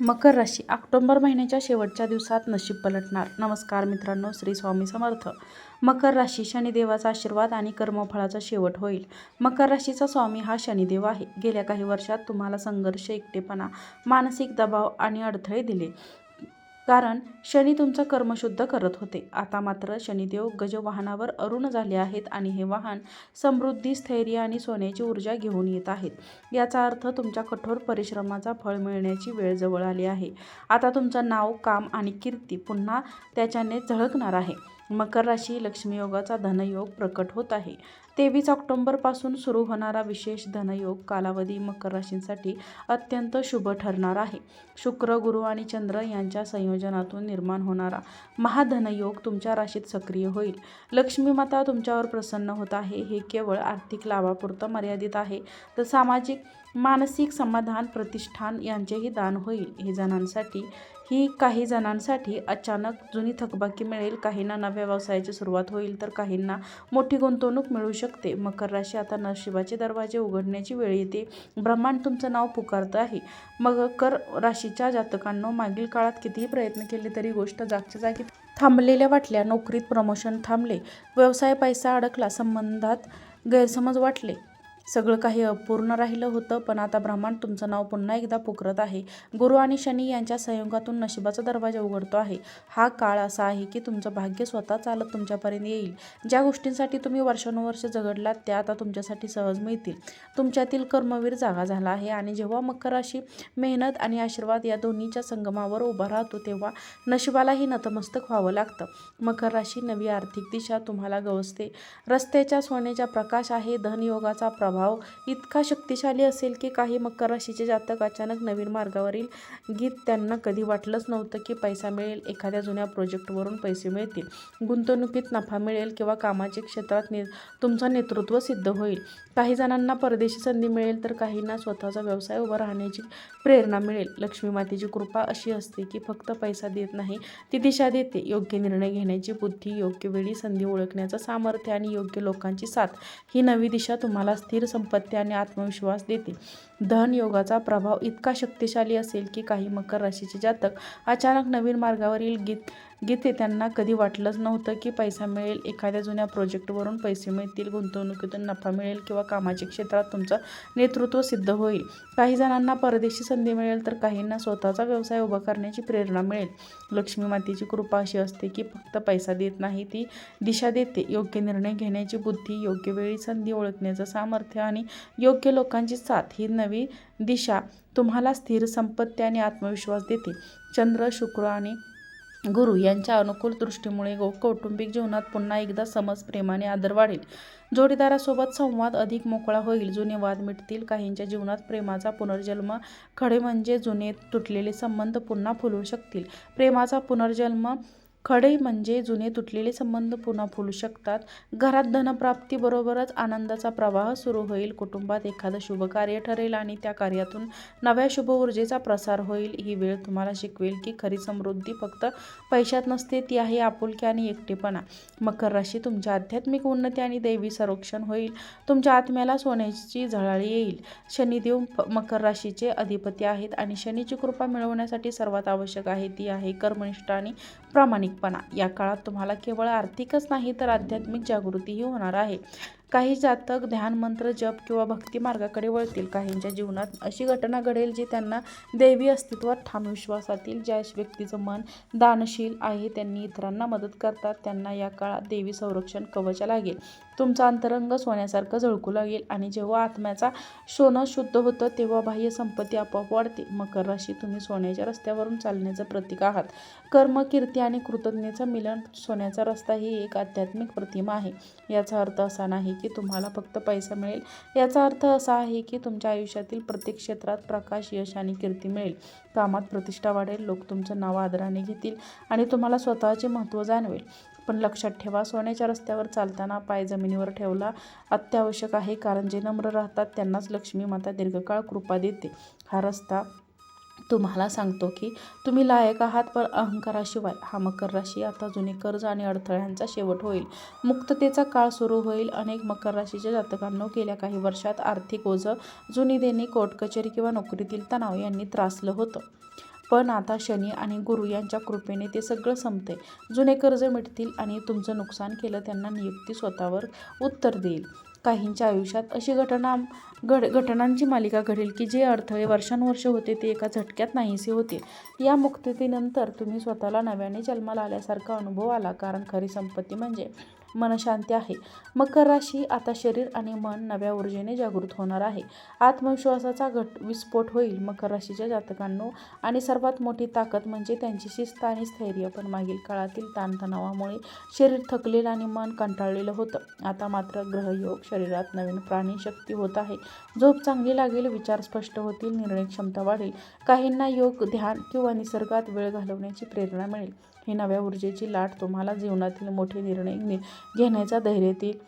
मकर राशी ऑक्टोंबर महिन्याच्या शेवटच्या दिवसात नशीब पलटणार. नमस्कार मित्रांनो श्री स्वामी समर्थ. मकर राशी शनिदेवाचा आशीर्वाद आणि कर्मफळाचा शेवट होईल. मकर राशीचा स्वामी हा शनिदेव आहे. गेल्या काही वर्षात तुम्हाला संघर्ष एकटेपणा मानसिक दबाव आणि अडथळे दिले. कारण शनी तुमचं कर्मशुद्ध करत होते. आता मात्र शनिदेव गजवाहनावर अरुण झाले आहेत आणि हे वाहन समृद्धी स्थैर्य आणि सोन्याची ऊर्जा घेऊन येत आहेत. याचा अर्थ तुमच्या कठोर परिश्रमाचा फळ मिळण्याची वेळ जवळ आली आहे. आता तुमचं नाव काम आणि कीर्ती पुन्हा त्याच्याने झळकणार आहे. मकर राशी लक्ष्मी योगाचा धनयोग प्रकट होत आहे. तेवीस ऑक्टोंबरपासून सुरू होणारा विशेष धनयोग कालावधी मकर राशींसाठी अत्यंत शुभ ठरणार आहे. शुक्र गुरु आणि चंद्र यांच्या संयोजनातून निर्माण होणारा महाधनयोग तुमच्या राशीत सक्रिय होईल. लक्ष्मी माता तुमच्यावर प्रसन्न होत आहे. हे केवळ आर्थिक लाभापुरतं मर्यादित आहे. तर सामाजिक मानसिक समाधान प्रतिष्ठान यांचेही दान होईल. हे जणांसाठी ही काही जणांसाठी अचानक जुनी थकबाकी मिळेल. काहींना नव्या व्यवसायाची सुरुवात होईल तर काहींना मोठी गुंतवणूक मिळू शकते. मकर राशी आता नशिबाचे दरवाजे उघडण्याची वेळ येते. ब्रह्मांड तुमचं नाव पुकारतं आहे. मकर राशीच्या जातकांनो मागील काळात कितीही प्रयत्न केले तरी गोष्ट जागच्या जागी थांबलेल्या वाटल्या. नोकरीत प्रमोशन थांबले. व्यवसाय पैसा अडकला. संबंधात गैरसमज वाटले. सगळं काही अपूर्ण राहिलं होतं पण आता ब्रह्मांड तुमचं नाव पुन्हा एकदा पुकरत आहे. गुरु आणि शनी यांच्या संयोगातून नशिबाचा दरवाजा उघडतो आहे. हा काळ असा आहे की तुमचं भाग्य स्वतः चालत तुमच्यापर्यंत येईल. ज्या गोष्टींसाठी तुम्ही वर्षानुवर्ष झगडलात त्या आता तुमच्यासाठी सहज मिळतील. तुमच्यातील कर्मवीर जागा झाला आहे आणि जेव्हा मकर राशी मेहनत आणि आशीर्वाद या दोन्हीच्या संगमावर उभा राहतो तेव्हा नशिबालाही नतमस्तक व्हावं लागतं. मकर राशी नवी आर्थिक दिशा तुम्हाला गवसते. रस्त्याच्या सोन्याचा प्रकाश आहे धनयोगाचा प्रभाव इतका शक्तिशाली असेल की काही मकर राशीचे जातक अचानक नवीन मार्गावरील गीत त्यांना कधी वाटलंच नव्हतं की पैसा मिळेल एखाद्या जुन्या प्रोजेक्टवरून पैसे मिळतील. गुंतवणुकीत नफा मिळेल किंवा कामाच्या क्षेत्रात ने तुमचं नेतृत्व सिद्ध होईल. काही जणांना परदेशी संधी मिळेल तर काहींना स्वतःचा व्यवसाय उभा राहण्याची प्रेरणा मिळेल. लक्ष्मी मातेची कृपा अशी असते की फक्त पैसा देत नाही ती दिशा देते. योग्य निर्णय घेण्याची बुद्धी योग्य वेळी संधी ओळखण्याचं सामर्थ्य आणि योग्य लोकांची साथ ही नवी दिशा तुम्हाला स्थिर संपत्ती आणि आत्मविश्वास देते धन योगाचा प्रभाव इतका शक्तिशाली असेल की काही मकर राशीचे जातक अचानक नवीन मार्गावरील गीत गीते त्यांना कधी वाटलंच नव्हतं की पैसा मिळेल. एखाद्या जुन्या प्रोजेक्टवरून पैसे मिळतील गुंतवणुकीतून नफा मिळेल किंवा कामाच्या क्षेत्रात तुमचं नेतृत्व सिद्ध होईल. काही जणांना परदेशी संधी मिळेल तर काहींना स्वतःचा व्यवसाय उभा करण्याची प्रेरणा मिळेल. लक्ष्मी मातेची कृपा अशी असते की फक्त पैसा देत नाही ती दिशा देते. योग्य निर्णय घेण्याची बुद्धी योग्य वेळी संधी ओळखण्याचं सामर्थ्य आणि योग्य लोकांची साथ ही नवी दिशा तुम्हाला स्थिर संपत्ती आणि आत्मविश्वास देते. चंद्र शुक्र आणि गुरु यांच्या अनुकूल दृष्टीमुळे गो कौटुंबिक जीवनात पुन्हा एकदा समज प्रेमाने आदर वाढेल. जोडीदारासोबत संवाद अधिक मोकळा होईल. जुने वाद मिटतील. काहींच्या जीवनात प्रेमाचा पुनर्जन्म खडे म्हणजे जुने तुटलेले संबंध पुन्हा फुलू शकतील. प्रेमाचा पुनर्जन्म खडे म्हणजे जुने तुटलेले संबंध पुन्हा फुलू शकतात. घरात धनप्राप्तीबरोबरच आनंदाचा प्रवाह सुरू होईल. कुटुंबात एखादं शुभ कार्य ठरेल आणि त्या कार्यातून नव्या शुभ ऊर्जेचा प्रसार होईल. ही वेळ तुम्हाला शिकवेल की खरी समृद्धी फक्त पैशात नसते ती आहे आपुलकी आणि एकटेपणा. मकर राशी तुमच्या आध्यात्मिक उन्नती आणि दैवी संरक्षण होईल. तुमच्या आत्म्याला सोन्याची झळाळी येईल. शनिदेव प- मकर राशीचे अधिपती आहेत आणि शनीची कृपा मिळवण्यासाठी सर्वात आवश्यक आहे. ती आहे कर्मनिष्ठ आणि प्रामाणिक. प्रामाणिकपणा या काळात तुम्हाला केवळ आर्थिकच नाही तर आध्यात्मिक जागृतीही होणार आहे. काही जातक ध्यान मंत्र जप किंवा भक्ती मार्गाकडे वळतील. काहींच्या जीवनात अशी घटना घडेल जी त्यांना दैवी अस्तित्वात ठाम विश्वासातील ज्या व्यक्तीचं मन दानशील आहे त्यांनी इतरांना मदत करतात. त्यांना या काळात देवी संरक्षण कवच लागेल. तुमचा अंतरंग सोन्यासारखं झळकू लागेल आणि जेव्हा आत्म्याचा सोनं शुद्ध होतं तेव्हा बाह्य संपत्ती आपोआप वाढते. मकर राशी तुम्ही सोन्याच्या रस्त्यावरून चालण्याचं प्रतीक आहात. कर्म कीर्ती आणि कृतज्ञतेचं मिलन सोन्याचा रस्ता ही एक आध्यात्मिक प्रतिमा आहे. याचा अर्थ असा नाही की तुम्हाला फक्त पैसा मिळेल. याचा अर्थ असा आहे की तुमच्या आयुष्यातील प्रत्येक क्षेत्रात प्रकाश यश आणि कीर्ती मिळेल. कामात प्रतिष्ठा वाढेल लोक तुमचं नाव आदराने घेतील आणि तुम्हाला स्वतःचे महत्त्व जाणवेल. पण लक्षात ठेवा सोन्याच्या रस्त्यावर चालताना पाय जमिनीवर ठेवला अत्यावश्यक आहे कारण जे नम्र राहतात त्यांनाच लक्ष्मी माता दीर्घकाळ कृपा देते. हा रस्ता तुम्हाला सांगतो की तुम्ही लायक आहात पण अहंकाराशिवाय हा मकर राशी आता जुने कर्ज आणि अडथळ्यांचा शेवट होईल. मुक्ततेचा काळ सुरू होईल. अनेक मकर राशीच्या जातकांनो गेल्या काही वर्षात आर्थिक ओझं जुनी देणे कोर्ट कचेरी किंवा नोकरीतील तणाव यांनी त्रासलं होतं. पण आता शनी आणि गुरु यांच्या कृपेने ते सगळं संपते जुने कर्ज मिटतील आणि तुमचं नुकसान केलं त्यांना नियुक्ती स्वतःवर उत्तर देईल. काहींच्या आयुष्यात अशी घटना घड घटनांची मालिका घडेल की जे अडथळे वर्षानुवर्ष होते ते एका झटक्यात नाहीसे होते. या मुक्ततेनंतर तुम्ही स्वतःला नव्याने जन्माला आल्यासारखा अनुभव आला कारण खरी संपत्ती म्हणजे मनशांती आहे. मकर राशी आता शरीर आणि मन नव्या ऊर्जेने जागृत होणार आहे. आत्मविश्वासाचा घट विस्फोट होईल. मकर राशीच्या जातकांनो आणि सर्वात मोठी ताकद म्हणजे त्यांची शिस्त आणि स्थैर्य. पण मागील काळातील ताणतणावामुळे शरीर थकलेलं आणि मन कंटाळलेलं होतं. आता मात्र ग्रहयोग शरीरात नवीन प्राणीशक्ती होत आहे. झोप चांगली लागेल विचार स्पष्ट होतील निर्णय क्षमता वाढेल. काहींना योग ध्यान किंवा निसर्गात वेळ घालवण्याची प्रेरणा मिळेल. ही नव्या ऊर्जेची लाट तुम्हाला जीवनातील मोठे निर्णय घेण्याचा धैर्य देईल.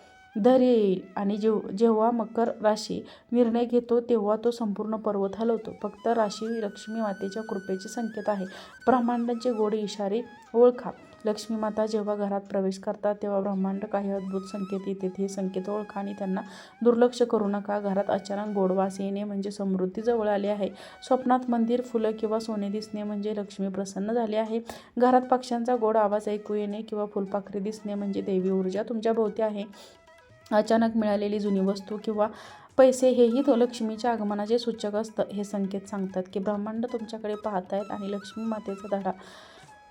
धैर्य येईल आणि जेव जेव्हा मकर राशी निर्णय घेतो तेव्हा तो संपूर्ण पर्वत हलवतो. फक्त राशी लक्ष्मी मातेच्या कृपेचे संकेत आहे. ब्रह्मांडांचे गोडे इशारे ओळखा. लक्ष्मी माता जेव्हा घरात प्रवेश करतात तेव्हा ब्रह्मांड काही अद्भुत संकेत येते. हे संकेत ओळखा आणि त्यांना दुर्लक्ष करू नका. घरात अचानक गोडवास येणे म्हणजे समृद्धी जवळ आली आहे. स्वप्नात मंदिर फुलं किंवा सोने दिसणे म्हणजे लक्ष्मी प्रसन्न झाली आहे. घरात पक्ष्यांचा गोड आवाज ऐकू येणे किंवा फुलपाखरी दिसणे म्हणजे देवी ऊर्जा तुमच्या भोवती आहे. अचानक मिळालेली जुनी वस्तू किंवा पैसे हेही तो लक्ष्मीच्या आगमनाचे सूचक असतं. हे संकेत सांगतात की ब्रह्मांड तुमच्याकडे पाहत आहेत आणि लक्ष्मी मातेचा धडा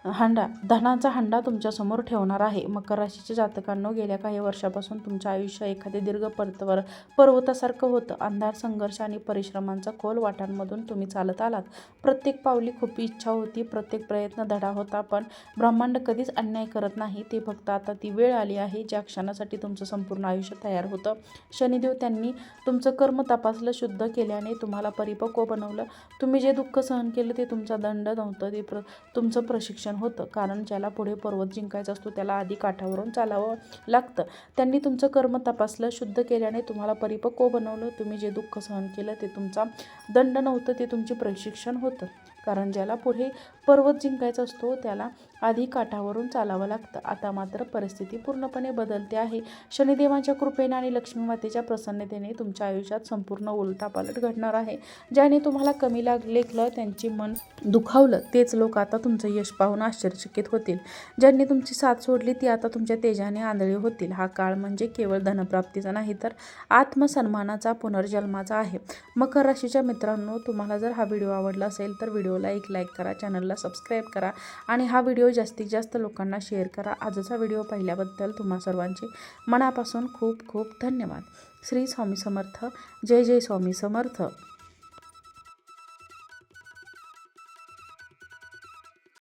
हांडा धनाचा हांडा तुमच्यासमोर ठेवणार आहे. मकर राशीच्या जातकांनो गेल्या काही वर्षापासून तुमचं आयुष्य एखादे दीर्घ पर्तवर पर्वतासारखं होतं. अंधार संघर्ष आणि परिश्रमांचा खोल वाटांमधून तुम्ही चालत आलात. प्रत्येक पावली खूप इच्छा होती प्रत्येक प्रयत्न धडा होता पण ब्रह्मांड कधीच अन्याय करत नाही. ते फक्त आता ती वेळ आली आहे ज्या क्षणासाठी तुमचं संपूर्ण आयुष्य तयार होतं. शनिदेव त्यांनी तुमचं कर्म तपासलं शुद्ध केल्याने तुम्हाला परिपक्व बनवलं. तुम्ही जे दुःख सहन केलं ते तुमचा दंड नव्हतं. ते प्र तुमचं प्रशिक्षण होतं. कारण ज्याला पुढे पर्वत जिंकायचा असतो त्याला आधी काठावरून चालावं लागतं. त्यांनी तुमचं कर्म तपासलं शुद्ध केल्याने तुम्हाला परिपक्व बनवलं. तुम्ही जे दुःख सहन केलं ते तुमचा दंड नव्हतं ते तुमचे प्रशिक्षण होतं. कारण ज्याला पुढे पर्वत जिंकायचा असतो त्याला आधी काठावरून चालावं लागतं. आता मात्र परिस्थिती पूर्णपणे बदलते आहे. शनिदेवांच्या कृपेने आणि लक्ष्मी मातेच्या प्रसन्नतेने तुमच्या आयुष्यात संपूर्ण उलटापालट घडणार आहे. ज्याने तुम्हाला कमी लाग लेखलं त्यांची मन दुखावलं तेच लोक आता तुमचं यश पाहून आश्चर्यचकित होतील. ज्यांनी तुमची साथ सोडली ती आता तुमच्या तेजाने आंधळी होतील. हा काळ म्हणजे केवळ धनप्राप्तीचा नाही तर आत्मसन्मानाचा पुनर्जन्माचा आहे. मकर राशीच्या मित्रांनो तुम्हाला जर हा व्हिडिओ आवडला असेल तर व्हिडिओ व्हिडिओला एक लाईक करा चॅनलला सबस्क्राईब करा आणि हा व्हिडिओ जास्तीत जास्त लोकांना शेअर करा. आजचा व्हिडिओ पाहिल्याबद्दल तुम्हा सर्वांचे मनापासून खूप खूप धन्यवाद. श्री स्वामी समर्थ. जय जय स्वामी समर्थ.